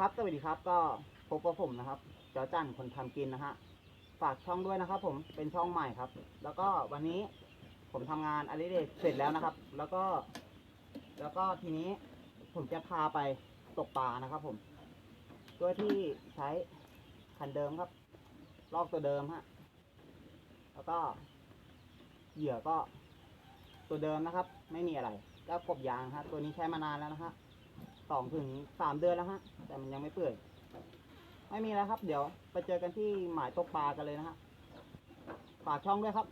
ครับ สวัสดีครับก็พบกับผมนะครับจอจันคนทำกินนะฮะ ฝากช่องด้วยนะครับ ผมเป็นช่องใหม่ครับ แล้วก็วันนี้ผมทำงานอดิเรกเสร็จแล้วนะครับ แล้วก็ แล้วก็ทีนี้ผมจะพาไปตกปลานะครับ ผมโดยที่ใช้คันเดิมครับ ลอกตัวเดิมฮะ แล้วก็เหยื่อก็ตัวเดิมนะครับ ไม่มีอะไร แล้วกบยางครับตัวนี้ใช้มานานแล้วนะฮะ สองถึงสามเดือนแล้วฮะ แต่มันยังไม่เปื่อย ไม่มีแล้วครับ เดี๋ยวไปเจอกันที่หมายตกปลากันเลยนะฮะฝากช่องด้วยครับ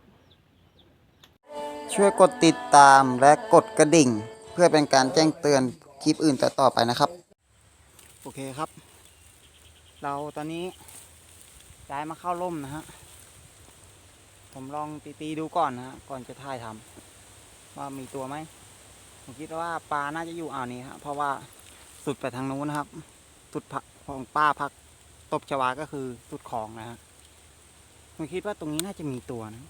ช่วยกดติดตามและกดกระดิ่ง เพื่อเป็นการแจ้งเตือนคลิปอื่นต่อๆไปนะครับ โอเคครับ เราตอนนี้ย้ายมาเข้าร่มนะฮะ ผมลองตีๆดูก่อนนะฮะ ก่อนจะถ่ายทำว่ามีตัวไหมผมคิดว่าปลาน่าจะอยู่อ่าวนี้ครับเพราะว่า สุดไปทางนู้นนะครับ สุดพักของป้าพักตบชวาก็คือสุดของนะฮะผมคิดว่าตรงนี้น่าจะมีตัวนะ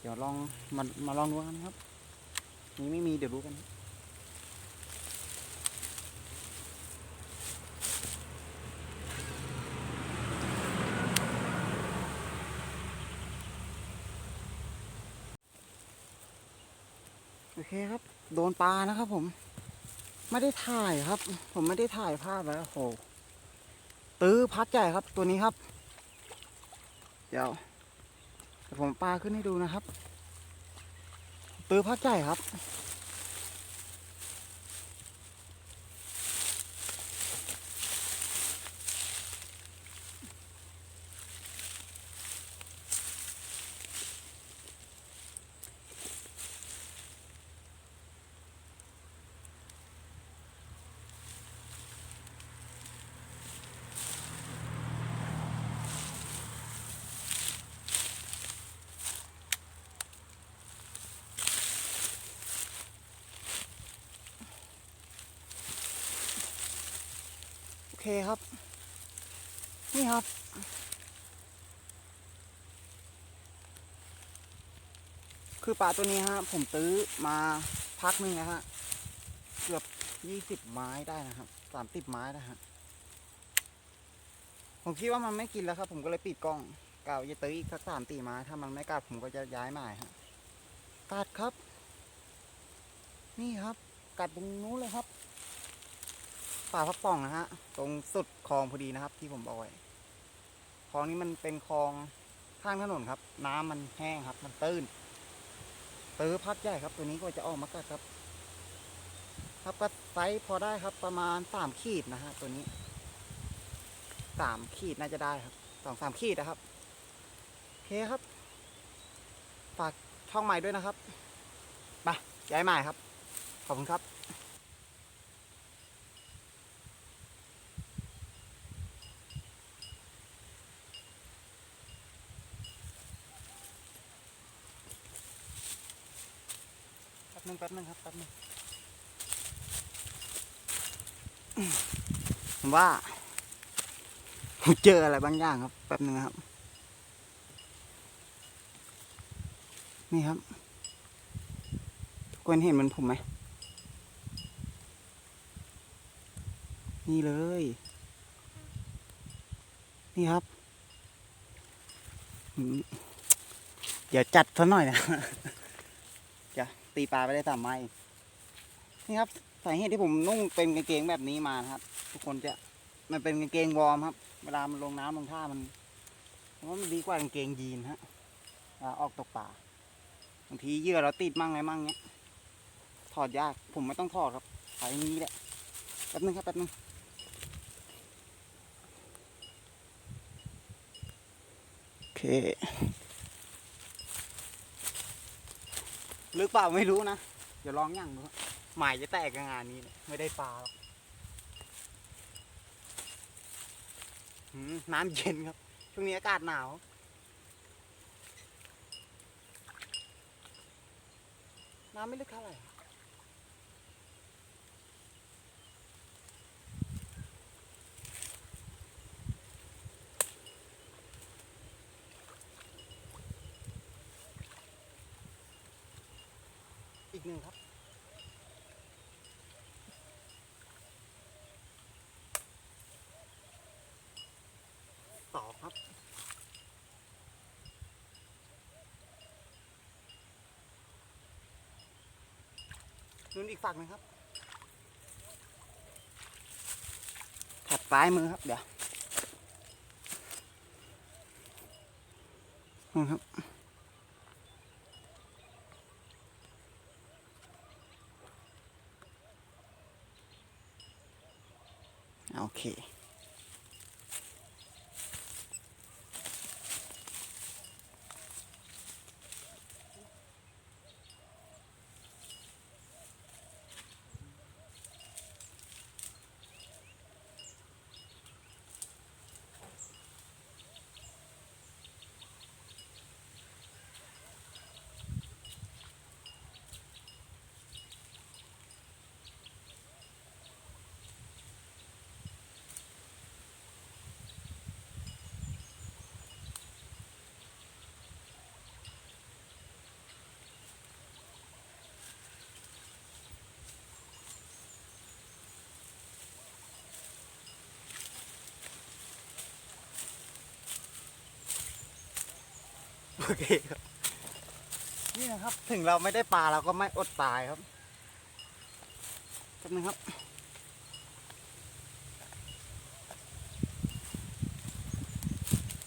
เดี๋ยวลองมามาลองดูกันครับ นี่ไม่มีเดี๋ยวรู้กันโอเคครับ โดนปลานะครับผม ไม่ได้ถ่ายครับ ผมไม่ได้ถ่ายภาพแล้วโหตื้อพัดใหญ่ครับตัวนี้ครับ เดี๋ยวเดี๋ยวผมปลาขึ้นให้ดูนะครับ ตื้อพัดใหญ่ครับ คครับ นี่ครับ คือปลาตัวนี้ฮะผมตื้อมาพักหนึ่งแล้วฮะ เกือบยี่สิบไม้ได้นะครับสามสิบไม้นะฮะ ผมคิดว่ามันไม่กินแล้วครับ ผมก็เลยปิดกล้องกล่าวจะตื้ออีกสักสามตีไม้ถ้ามันไม่กัดผมก็จะย้ายใหมายฮะกัดครับ นี่ครับกัดตรงนู้นเลยครับ ป่าพักป่องนะฮะ ตรงสุดคลองพอดีนะครับ ที่ผมบอกไว้คลองนี้มันเป็นคลองข้างถนนครับ น้ำมันแห้งครับ มันตื้นตื้อพัดใหญ่ครับ ตัวนี้ก็จะออกมากัดครับ ครับก็ไซส์พอได้ครับ ประมาณสามขีดนะฮะตัวนี้สามขีดน่าจะได้ครับสองสามขีดนะครับโอเคครับ ฝากช่องใหม่ด้วยนะครับไปย้ายใหม่ครับ ขอบคุณครับ นึงแป๊บนึงครับแป๊บนึงผมว่าผมเจออะไรบางอย่างครับ แป๊บนึงนะครับ นี่ครับทุกคนเห็นเหมันผมไหมนี่เลย นี่ครับเดี๋ยวจัดซะหน่อยนะ ตีปลาไปได้สามไม้นี่ครับสาเหตุที่ผมนุ่งเป็นกางเกงแบบนี้มานะครับ ทุกคนจะมันเป็นกางเกงวอร์มครับ เวลามันลงน้ำลงท่ามันผมว่ามันดีกว่ากางเกงยีนฮะเวลาออกตกปลาบางทีเยื่อเราติดมั่งอะไรมั่งเนี้ย ถอดยากผมไม่ต้องถอดครับใส่อยนี้แหละแป๊บนึงครับแป๊บนึงโอเค หรือเปล่าไม่รู้นะ เดี๋ยวลองย่างดูหมายจะแตกงานนี้เนี่ยไม่ได้ปลาหรอกหืมน้ำเย็นครับ ช่วงนี้อากาศหนาว น้ำไม่ลึกเท่าไหร่ อีกหนึ่งครับครับ นู่นอีกฝั่งหนึงครับ ถัดซ้ายมือครับ เดี๋ยวนู่ครับ โอเค โอเคครับนี่นะครับ ถึงเราไม่ได้ปลาเราก็ไม่อดตายครับแป๊บนึงครับ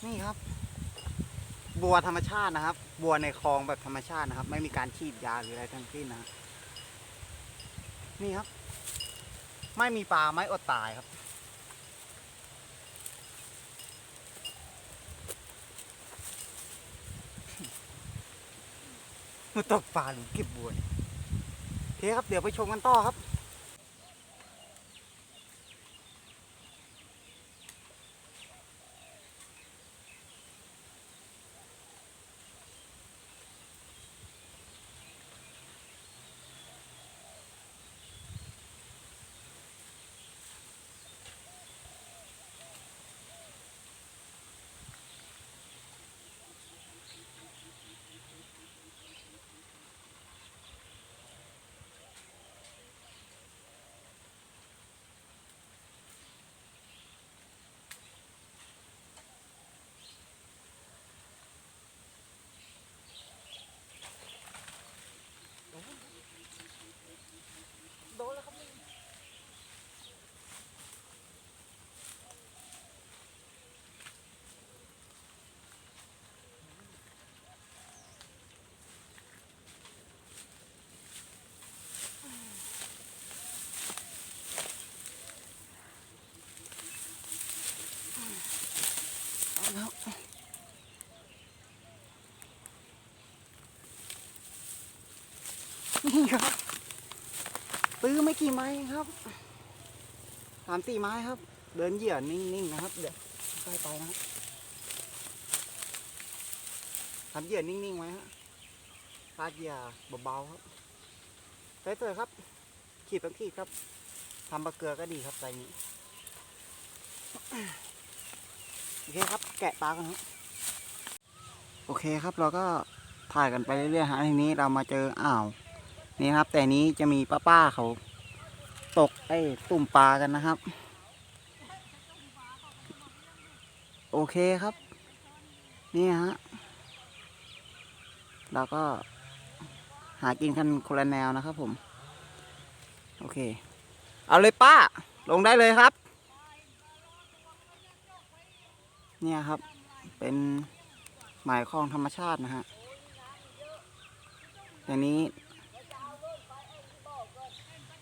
นี่ครับ บัวธรรมชาตินะครับ บัวในคลองแบบธรรมชาตินะครับ ไม่มีการฉีดยาหรืออะไรทั้งสิ้นนะนี่ครับ ไม่มีปลาไม่อดตายครับ มาตกปลาหรือเก็บบัวเนี่ยโอเคครับ เดี๋ยวไปชมกันต่อครับ ครับตื้อไม่กี่ไม้ครับสามสี่ไม้ครับ เดินเหยื่อนิ่งๆนะครับเดี๋ยวใกล้ไปนะครับทำเหยื่อนิ่งๆไว้ฮะพาดเหยื่อเบาๆครับใส่เตอครับ ขีดต้องขีดครับทำปลาเกลือก็ดีครับใส่นี้โอเคครับ แกะปลากันครับโอเคครับเราก็ถ่ายกันไปเรื่อยๆฮะทีนี้เรามาเจออ่าว นี่ครับ แต่นี้จะมีป้าป้าๆเขาตกไอ้ตุ่มปลากันนะครับ โอเคครับ นี่ฮะเราก็หากินกันคนละแนวนะครับผม โอเค เอาเลยป้า ลงได้เลยครับ เนี่ยครับ เป็นหมายคลองธรรมชาตินะฮะแต่นี้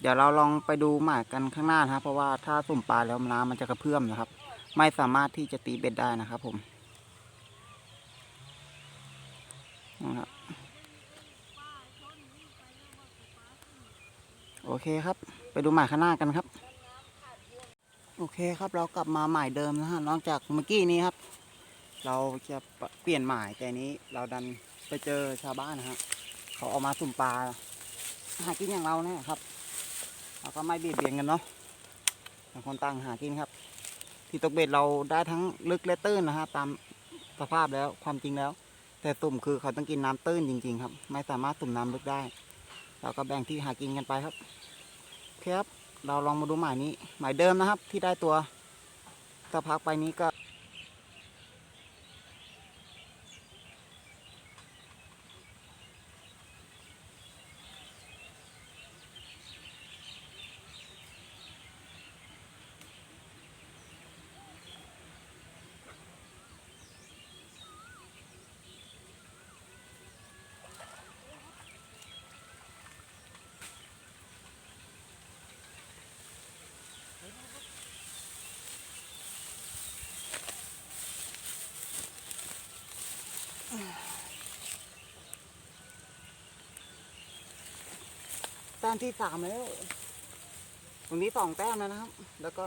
เดี๋ยวเราลองไปดูหมายกันข้างหน้านะครับ เพราะว่าถ้าสุ่มปลาแล้วน้ำมันจะกระเพื่อมนะครับ ไม่สามารถที่จะตีเบ็ดได้นะครับ ผมนะครับโอเคครับ ไปดูหมายข้างหน้ากันครับ โอเคครับเรากลับมาหมายเดิมนะฮะนอกจากเมื่อกี้นี้ครับ เราจะเปลี่ยนหมายแต่นี้เราดันไปเจอชาวบ้านนะฮะเขาเออกมาสุ่มปลาหากินอย่างเราเนี่ยครับ เราก็ไม่เบียดเบียนกันเนาะต่างคนต่างหากินครับ ที่ตกเบ็ดเราได้ทั้งลึกและตื้นนะฮะตามสภาพแล้วความจริงแล้ว แต่ตุ่มคือเขาต้องกินน้ำตื้นจริง ๆ ครับ ไม่สามารถตุ่มน้ำลึกได้ เราก็แบ่งที่หากินกันไปครับคครับเราลองมาดูหมายนี้หมายเดิมนะครับ ที่ได้ตัวสักพักไปนี้ก็ ต้มที่สามแล้ว ตรงนี้สองแต้มแล้วนะครับ แล้วก็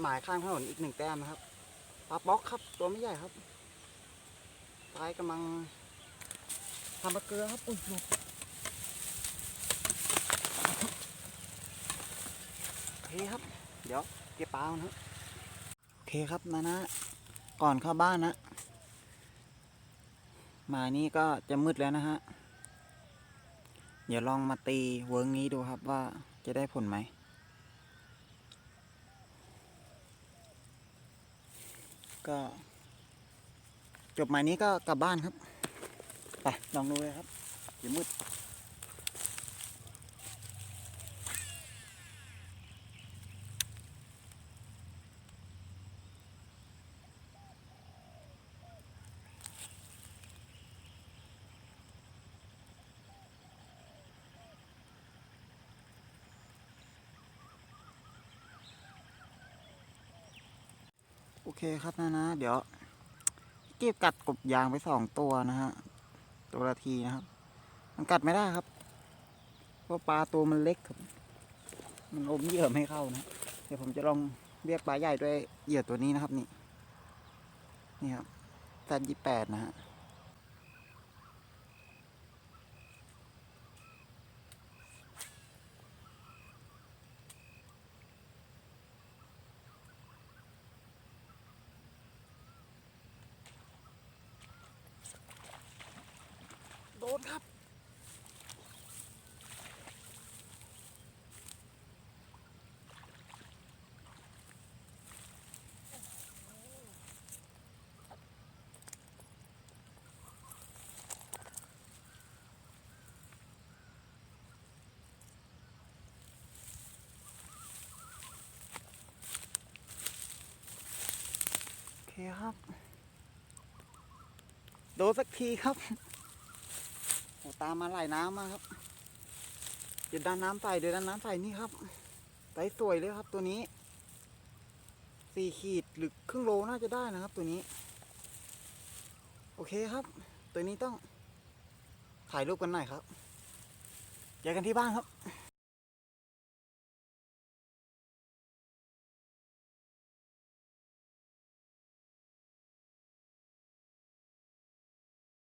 หมายข้างถนนอีกหนึ่งแต้มนะครับปลาป๊อกครับ ตัวไม่ใหญ่ครับปลายกำลังทำปลาเกลือครับอุ้ยหลุดโอเคครับ เดี๋ยวเก็บปลาก่อนครับโอเคครับนะนะ ก่อนเข้าบ้านนะหมานี้ก็จะมืดแล้วนะฮะ เดี๋ยวลองมาตีเวิร์กนี้ดูครับว่าจะได้ผลไหม ก็ จบหมายนี้ก็กลับบ้านครับ ไป ลองดูเลยครับ เดี๋ยวมืด เคครับนะนะ เดี๋ยวเก็บกัดกบยางไปสองตัวนะฮะ ตัวละทีนะครับ มันกัดไม่ได้ครับ เพราะปลาตัวมันเล็กครับ มันอมเหยื่อไม่เข้านะ เดี๋ยวผมจะลองเรียกปลาใหญ่ด้วยเหยื่อตัวนี้นะครับนี่ นี่ครับแซนยี่แปดนะฮะ โดนครับ โอเคครับ โดนสักทีครับ ตามมาไหลน้ำมาครับเดี๋ยวดันน้ำใส่เดี๋ยวดันน้ำใส่นี่ครับไซส์สวยเลยครับตัวนี้สี่ขีดหรือครึ่งโลน่าจะได้นะครับ ตัวนี้ โอเคครับ ตัวนี้ต้องถ่ายรูปกันหน่อยครับเจอกันที่บ้านครับ